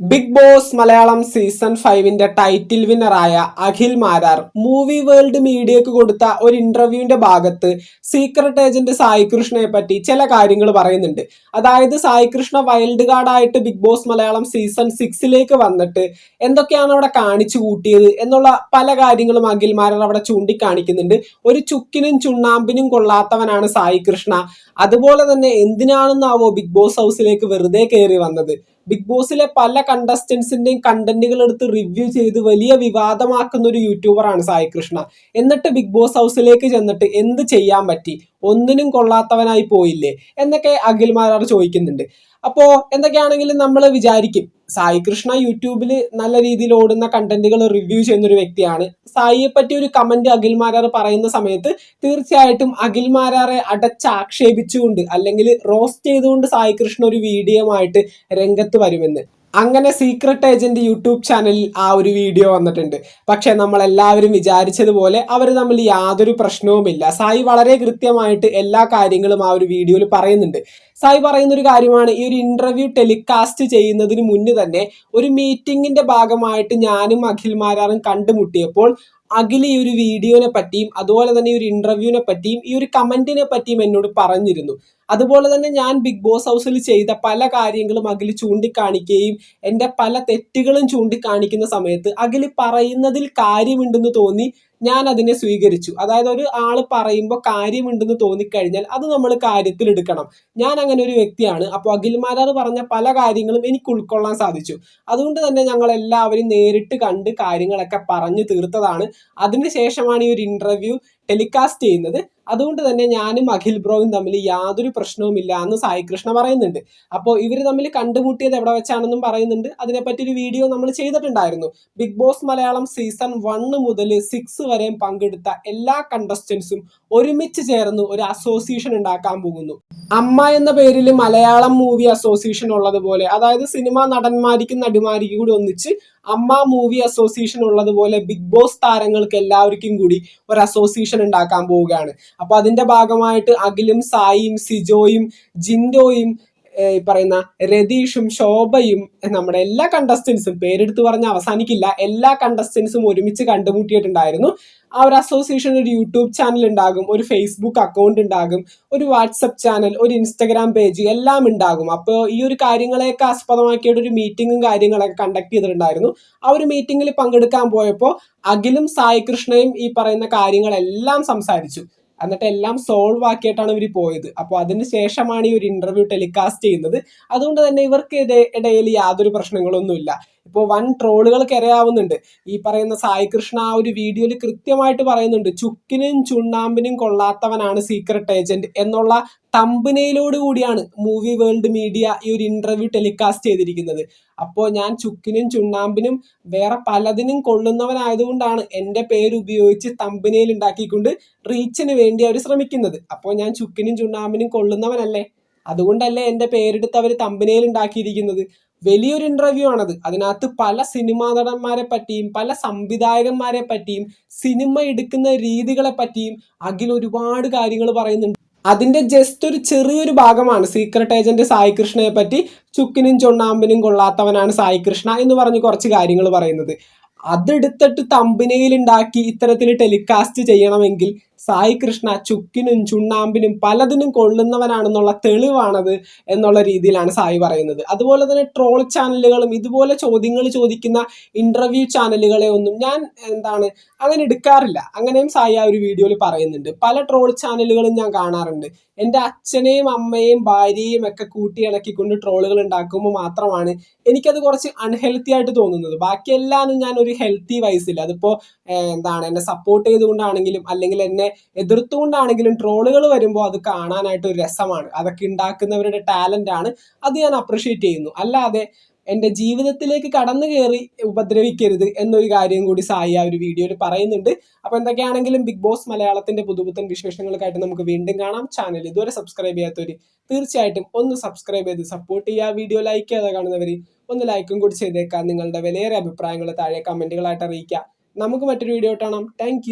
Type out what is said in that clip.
Big boss Malayalam season ഫൈവിന്റെ title വിന്നറായ Akhil Marar movie world മീഡിയക്ക് കൊടുത്ത ഒരു ഇന്റർവ്യൂവിന്റെ ഭാഗത്ത് സീക്രട്ട് ഏജന്റ് സായി കൃഷ്ണയെ പറ്റി ചില കാര്യങ്ങൾ പറയുന്നുണ്ട്. അതായത് സായി കൃഷ്ണ വൈൽഡ് കാർഡായിട്ട് ബിഗ് ബോസ് മലയാളം സീസൺ സിക്സിലേക്ക് വന്നിട്ട് എന്തൊക്കെയാണ് അവിടെ കാണിച്ചു കൂട്ടിയത് എന്നുള്ള പല കാര്യങ്ങളും അഖിൽ മാരാർ അവിടെ ചൂണ്ടിക്കാണിക്കുന്നുണ്ട്. ഒരു ചുക്കിനും ചുണ്ണാമ്പിനും കൊള്ളാത്തവനാണ് സായി കൃഷ്ണ. അതുപോലെ തന്നെ എന്തിനാണെന്നാവോ ബിഗ് ബോസ് ഹൗസിലേക്ക് വെറുതെ കയറി വന്നത്? ബിഗ് ബോസിലെ പല കണ്ടസ്റ്റൻസിന്റെയും കണ്ടന്റുകൾ എടുത്ത് റിവ്യൂ ചെയ്ത് വലിയ വിവാദമാക്കുന്ന ഒരു യൂട്യൂബറാണ് സായി കൃഷ്ണ എന്നിട്ട് ബിഗ് ബോസ് ഹൗസിലേക്ക് ചെന്നിട്ട് എന്ത് ചെയ്യാൻ പറ്റി? ഒന്നിനും കൊള്ളാത്തവനായി പോയില്ലേ? എന്നൊക്കെ അഖിൽ മാരാർ ചോദിക്കുന്നുണ്ട്. അപ്പോൾ എന്തൊക്കെയാണെങ്കിലും നമ്മൾ വിചാരിക്കും സായി കൃഷ്ണ യൂട്യൂബിൽ നല്ല രീതിയിൽ ഓടുന്ന കണ്ടന്റുകൾ റിവ്യൂ ചെയ്യുന്ന ഒരു വ്യക്തിയാണ്. സായിയെ പറ്റി ഒരു കമന്റ് അഖിൽ മാരാർ പറയുന്ന സമയത്ത് തീർച്ചയായിട്ടും അഖിൽ മാരാറെ അടച്ചാക്ഷേപിച്ചുകൊണ്ട് അല്ലെങ്കിൽ റോസ്റ്റ് ചെയ്തുകൊണ്ട് സായി കൃഷ്ണ ഒരു വീഡിയോ ആയിട്ട് രംഗത്ത് വരുമെന്ന്. അങ്ങനെ സീക്രട്ട് ഏജന്റ് യൂട്യൂബ് ചാനലിൽ ആ ഒരു വീഡിയോ വന്നിട്ടുണ്ട്. പക്ഷേ നമ്മളെല്ലാവരും വിചാരിച്ചതുപോലെ അവർ തമ്മിൽ യാതൊരു പ്രശ്നവുമില്ല. സായി വളരെ കൃത്യമായിട്ട് എല്ലാ കാര്യങ്ങളും ആ ഒരു വീഡിയോയിൽ പറയുന്നുണ്ട്. സായി പറയുന്ന ഒരു കാര്യമാണ് ഈ ഒരു ഇന്റർവ്യൂ ടെലികാസ്റ്റ് ചെയ്യുന്നതിന് മുന്നേ തന്നെ ഒരു മീറ്റിങ്ങിന്റെ ഭാഗമായിട്ട് ഞാനും അഖിൽ മാരാറും കണ്ടുമുട്ടിയപ്പോൾ അഖിൽ ഈ ഒരു വീഡിയോനെ പറ്റിയും അതുപോലെ തന്നെ ഈ ഒരു ഇന്റർവ്യൂവിനെ പറ്റിയും ഈ ഒരു കമന്റിനെ പറ്റിയും എന്നോട് പറഞ്ഞിരുന്നു. അതുപോലെ തന്നെ ഞാൻ ബിഗ് ബോസ് ഹൗസിൽ ചെയ്ത പല കാര്യങ്ങളും അഖിൽ ചൂണ്ടിക്കാണിക്കുകയും എന്റെ പല തെറ്റുകളും ചൂണ്ടിക്കാണിക്കുന്ന സമയത്ത് അഖിൽ പറയുന്നതിൽ കാര്യമുണ്ടെന്ന് തോന്നി ഞാൻ അതിനെ സ്വീകരിച്ചു. അതായത് ഒരു ആൾ പറയുമ്പോൾ കാര്യമുണ്ടെന്ന് തോന്നിക്കഴിഞ്ഞാൽ അത് നമ്മൾ കാര്യത്തിൽ എടുക്കണം. ഞാൻ അങ്ങനെ ഒരു വ്യക്തിയാണ്. അപ്പോൾ അഖിൽമാരാർ പറഞ്ഞ പല കാര്യങ്ങളും എനിക്ക് ഉൾക്കൊള്ളാൻ സാധിച്ചു. അതുകൊണ്ട് തന്നെ ഞങ്ങൾ എല്ലാവരും നേരിട്ട് കണ്ട് കാര്യങ്ങളൊക്കെ പറഞ്ഞു തീർത്തതാണ്. അതിനുശേഷമാണ് ഈ ഒരു ഇന്റർവ്യൂ ടെലികാസ്റ്റ് ചെയ്യുന്നത്. അതുകൊണ്ട് തന്നെ ഞാനും അഖിൽ ബ്രോയും തമ്മിൽ യാതൊരു പ്രശ്നവുമില്ല എന്ന് സായി കൃഷ്ണ പറയുന്നുണ്ട്. അപ്പോൾ ഇവർ തമ്മിൽ കണ്ടുമുട്ടിയത് എവിടെ വെച്ചാണെന്നും പറയുന്നുണ്ട്. അതിനെപ്പറ്റി ഒരു വീഡിയോ നമ്മൾ ചെയ്തിട്ടുണ്ടായിരുന്നു. Big Boss Malayalam season one മുതൽ സിക്സ് വരെയും പങ്കെടുത്ത എല്ലാ കണ്ടസ്റ്റൻസും ഒരുമിച്ച് ചേർന്ന് ഒരു അസോസിയേഷൻ ഉണ്ടാക്കാൻ പോകുന്നു. അമ്മ എന്ന പേരിൽ മലയാളം മൂവി അസോസിയേഷൻ ഉള്ളതുപോലെ അതായത് സിനിമാ നടന്മാരിക്കും നടിമാരിക്കും കൂടി ഒന്നിച്ച് അമ്മ മൂവി അസോസിയേഷൻ ഉള്ളതുപോലെ ബിഗ് ബോസ് താരങ്ങൾക്ക് എല്ലാവർക്കും കൂടി ഒരു അസോസിയേഷൻ ഉണ്ടാക്കാൻ പോവുകയാണ്. അപ്പൊ അതിന്റെ ഭാഗമായിട്ട് അഖിലും സായിയും സിജോയും ജിൻഡോയും ഈ പറയുന്ന രതീഷും ശോഭയും നമ്മുടെ എല്ലാ കണ്ടസ്റ്റൻസും പേരെടുത്ത് പറഞ്ഞ് അവസാനിക്കില്ല. എല്ലാ കണ്ടസ്റ്റൻസും ഒരുമിച്ച് കണ്ടുമുട്ടിയിട്ടുണ്ടായിരുന്നു. ആ ഒരു അസോസിയേഷൻ ഒരു യൂട്യൂബ് ചാനൽ ഉണ്ടാകും ഒരു ഫേസ്ബുക്ക് അക്കൗണ്ട് ഉണ്ടാകും ഒരു വാട്സപ്പ് ചാനൽ ഒരു ഇൻസ്റ്റഗ്രാം പേജ് എല്ലാം ഉണ്ടാകും. അപ്പോൾ ഈ ഒരു കാര്യങ്ങളെയൊക്കെ ആസ്പദമാക്കിയിട്ട് ഒരു മീറ്റിങ്ങും കാര്യങ്ങളൊക്കെ കണ്ടക്ട് ചെയ്തിട്ടുണ്ടായിരുന്നു. ആ ഒരു മീറ്റിങ്ങിൽ പങ്കെടുക്കാൻ പോയപ്പോൾ അഖിലും സായി കൃഷ്ണയും ഈ പറയുന്ന കാര്യങ്ങളെല്ലാം സംസാരിച്ചു. എന്നിട്ട് എല്ലാം സോൾവ് ആക്കിയിട്ടാണ് ഇവർ പോയത്. അപ്പോൾ അതിന് ശേഷമാണ് ഈ ഒരു ഇന്റർവ്യൂ ടെലികാസ്റ്റ് ചെയ്യുന്നത്. അതുകൊണ്ട് തന്നെ ഇവർക്ക് ഇടയിൽ യാതൊരു പ്രശ്നങ്ങളൊന്നുമില്ല. ഇപ്പോൾ വൻ ട്രോളുകൾ ഇരയാവുന്നുണ്ട് ഈ പറയുന്ന സായി കൃഷ്ണ ആ ഒരു വീഡിയോയിൽ കൃത്യമായിട്ട് പറയുന്നുണ്ട് ചുക്കിനും ചുണ്ണാമ്പിനും കൊള്ളാത്തവനാണ് സീക്രട്ട് ഏജന്റ് എന്നുള്ള തമ്പനയിലോട് കൂടിയാണ് മൂവി വേൾഡ് മീഡിയ ഈ ഒരു ഇന്റർവ്യൂ ടെലികാസ്റ്റ് ചെയ്തിരിക്കുന്നത്. അപ്പോൾ ഞാൻ ചുക്കിനും ചുണ്ണാമ്പിനും വേറെ പലതിനും കൊള്ളുന്നവനായതുകൊണ്ടാണ് എന്റെ പേര് ഉപയോഗിച്ച് തമ്പനയിൽ ഉണ്ടാക്കിക്കൊണ്ട് റീച്ചിന് വേണ്ടി അവർ ശ്രമിക്കുന്നത്. അപ്പോൾ ഞാൻ ചുക്കിനും ചുണ്ണാമ്പിനും കൊള്ളുന്നവനല്ലേ? അതുകൊണ്ടല്ലേ എന്റെ പേരെടുത്ത് അവർ തമ്പനയിൽ ഉണ്ടാക്കിയിരിക്കുന്നത്. വലിയൊരു ഇന്റർവ്യൂ ആണത്. അതിനകത്ത് പല സിനിമാ നടന്മാരെ പറ്റിയും പല സംവിധായകന്മാരെ പറ്റിയും സിനിമ എടുക്കുന്ന രീതികളെ പറ്റിയും അഖിൽ ഒരുപാട് കാര്യങ്ങൾ പറയുന്നുണ്ട്. അതിന്റെ ജസ്റ്റ് ഒരു ചെറിയൊരു ഭാഗമാണ് സീക്രട്ട് ഏജന്റ് സായി കൃഷ്ണയെ പറ്റി ചുക്കിനും ചുണ്ണാമ്പിനും കൊള്ളാത്തവനാണ് സായി കൃഷ്ണ എന്ന് പറഞ്ഞ് കുറച്ച് കാര്യങ്ങൾ പറയുന്നത്. അതെടുത്തിട്ട് തമ്പിനയിൽ ഉണ്ടാക്കി ഇത്തരത്തിൽ ടെലികാസ്റ്റ് ചെയ്യണമെങ്കിൽ സായി കൃഷ്ണ ചുക്കിനും ചുണ്ണാമ്പിനും പലതിനും കൊള്ളുന്നവനാണെന്നുള്ള തെളിവാണത് എന്നുള്ള രീതിയിലാണ് സായി പറയുന്നത്. അതുപോലെ തന്നെ ട്രോൾ ചാനലുകളും ഇതുപോലെ ചോദ്യങ്ങൾ ചോദിക്കുന്ന ഇന്റർവ്യൂ ചാനലുകളെ ഒന്നും ഞാൻ എന്താണ് അങ്ങനെ എടുക്കാറില്ല. അങ്ങനെയും സായി ആ ഒരു വീഡിയോയിൽ പറയുന്നുണ്ട്. പല ട്രോൾ ചാനലുകളും ഞാൻ കാണാറുണ്ട്. എന്റെ അച്ഛനെയും അമ്മയെയും ഭാര്യയും ഒക്കെ കൂട്ടി ഇണക്കിക്കൊണ്ട് ട്രോളുകൾ ഉണ്ടാക്കുമ്പോൾ മാത്രമാണ് എനിക്കത് കുറച്ച് അൺഹെൽത്തി ആയിട്ട് തോന്നുന്നത്. ബാക്കിയെല്ലാം ഞാൻ ഒരു ഹെൽത്തി വൈസിൽ അതിപ്പോൾ എന്താണ് എന്നെ സപ്പോർട്ട് ചെയ്തുകൊണ്ടാണെങ്കിലും അല്ലെങ്കിൽ എന്നെ എതിർത്തുകൊണ്ടാണെങ്കിലും ട്രോളുകൾ വരുമ്പോൾ അത് കാണാനായിട്ട് ഒരു രസമാണ്. അതൊക്കെ ഉണ്ടാക്കുന്നവരുടെ ടാലന്റ് ആണ്. അത് ഞാൻ അപ്രിഷ്യേറ്റ് ചെയ്യുന്നു. അല്ലാതെ എന്റെ ജീവിതത്തിലേക്ക് കടന്നു കയറി ഉപദ്രവിക്കരുത് എന്നൊരു കാര്യം കൂടി സായി ആ ഒരു വീഡിയോയിൽ പറയുന്നുണ്ട്. അപ്പോൾ എന്തൊക്കെയാണെങ്കിലും ബിഗ് ബോസ് മലയാളത്തിന്റെ പുതുപുത്തൻ വിശേഷങ്ങൾക്കായിട്ട് നമുക്ക് വീണ്ടും കാണാം. ചാനൽ ഇതുവരെ സബ്സ്ക്രൈബ് ചെയ്യാത്തവർ തീർച്ചയായിട്ടും ഒന്ന് സബ്സ്ക്രൈബ് ചെയ്ത് സപ്പോർട്ട് ചെയ്യുക. വീഡിയോ ലൈക്ക് ചെയ്യാതെ കാണുന്നവർ ഒന്ന് ലൈക്കും കൂടി ചെയ്തേക്കാം നിങ്ങളുടെ വിലയേറെ അഭിപ്രായങ്ങൾ താഴെ കമന്റുകളായിട്ട് അറിയിക്കുക. നമുക്ക് മറ്റൊരു വീഡിയോ കാണാം. താങ്ക്